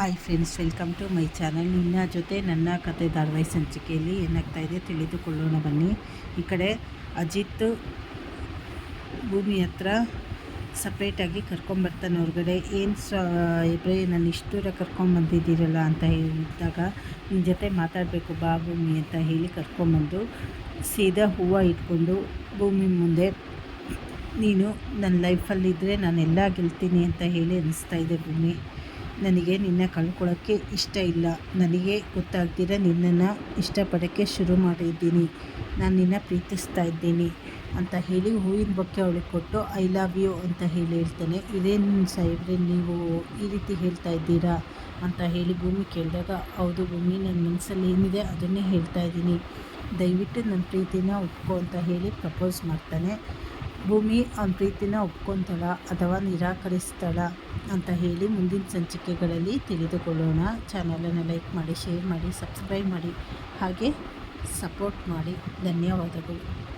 Hi friends welcome to my channel ನಿನ್ನ ಜೊತೆ ನನ್ನ ಕತೆ ಧಾರಾವಾಹಿ ಸಂಚಿಕೆಯಲ್ಲಿ ಏನಾಗ್ತಾ ಇದೆ ತಿಳಿದುಕೊಳ್ಳೋಣ ಬನ್ನಿ. ಈ ಕಡೆ ಅಜಿತ್ ಭೂಮಿ ಹತ್ರ ಸಪ್ರೇಟಾಗಿ ಕರ್ಕೊಂಬರ್ತಾನೆ ಹೊರಗಡೆ. ಏನು ಇಬ್ಬರೇ ನಾನು ಇಷ್ಟು ದೂರ ಕರ್ಕೊಂಬಂದಿದ್ದೀರಲ್ಲ ಅಂತ ಹೇಳಿದಾಗ ನಿನ್ನ ಜೊತೆ ಮಾತಾಡಬೇಕು ಬಾ ಭೂಮಿ ಅಂತ ಹೇಳಿ ಕರ್ಕೊಂಬಂದು ಸೀದಾ ಹೂವು ಇಟ್ಕೊಂಡು ಭೂಮಿ ಮುಂದೆ, ನೀನು ನನ್ನ ಲೈಫಲ್ಲಿದ್ದರೆ ನಾನೆಲ್ಲ ಗೆಲ್ತೀನಿ ಅಂತ ಹೇಳಿ ಅನ್ನಿಸ್ತಾ ಇದೆ ಭೂಮಿ. ನನಗೆ ನಿನ್ನ ಕಳ್ಕೊಳ್ಳೋಕ್ಕೆ ಇಷ್ಟ ಇಲ್ಲ. ನನಗೆ ಗೊತ್ತಾಗ್ದಿರ ನಿನ್ನನ್ನು ಇಷ್ಟಪಡೋಕ್ಕೆ ಶುರು ಮಾಡಿದ್ದೀನಿ. ನಾನು ನಿನ್ನ ಪ್ರೀತಿಸ್ತಾ ಇದ್ದೀನಿ ಅಂತ ಹೇಳಿ ಹೂವಿನ ಬಗ್ಗೆ ಅವಳಿಗೆ ಕೊಟ್ಟು, ಐ ಲವ್ ಯು ಅಂತ ಹೇಳಿ ಹೇಳ್ತಾನೆ. ಇದೇನು ಸಾಹೇಬ್ರೆ, ನೀವು ಈ ರೀತಿ ಹೇಳ್ತಾ ಇದ್ದೀರಾ? ಅಂತ ಹೇಳಿ ಭೂಮಿ ಕೇಳಿದಾಗ, ಹೌದು ಭೂಮಿ ನನ್ನ ಮನಸ್ಸಲ್ಲಿ ಏನಿದೆ ಅದನ್ನೇ ಹೇಳ್ತಾ ಇದ್ದೀನಿ. ದಯವಿಟ್ಟು ನನ್ನ ಪ್ರೀತಿನ ಒಪ್ಕೊ ಅಂತ ಹೇಳಿ ಪ್ರಪೋಸ್ ಮಾಡ್ತಾನೆ. ಭೂಮಿ ಅವನ ಪ್ರೀತಿನ ಒಪ್ಕೊತಾಳ ಅಥವಾ ನಿರಾಕರಿಸ್ತಾಳ ಅಂತ ಹೇಳಿ ಮುಂದಿನ ಸಂಚಿಕೆಗಳಲ್ಲಿ ತಿಳಿದುಕೊಳ್ಳೋಣ. ಚಾನಲನ್ನು ಲೈಕ್ ಮಾಡಿ, ಶೇರ್ ಮಾಡಿ, ಸಬ್ಸ್ಕ್ರೈಬ್ ಮಾಡಿ, ಹಾಗೆ ಸಪೋರ್ಟ್ ಮಾಡಿ. ಧನ್ಯವಾದಗಳು.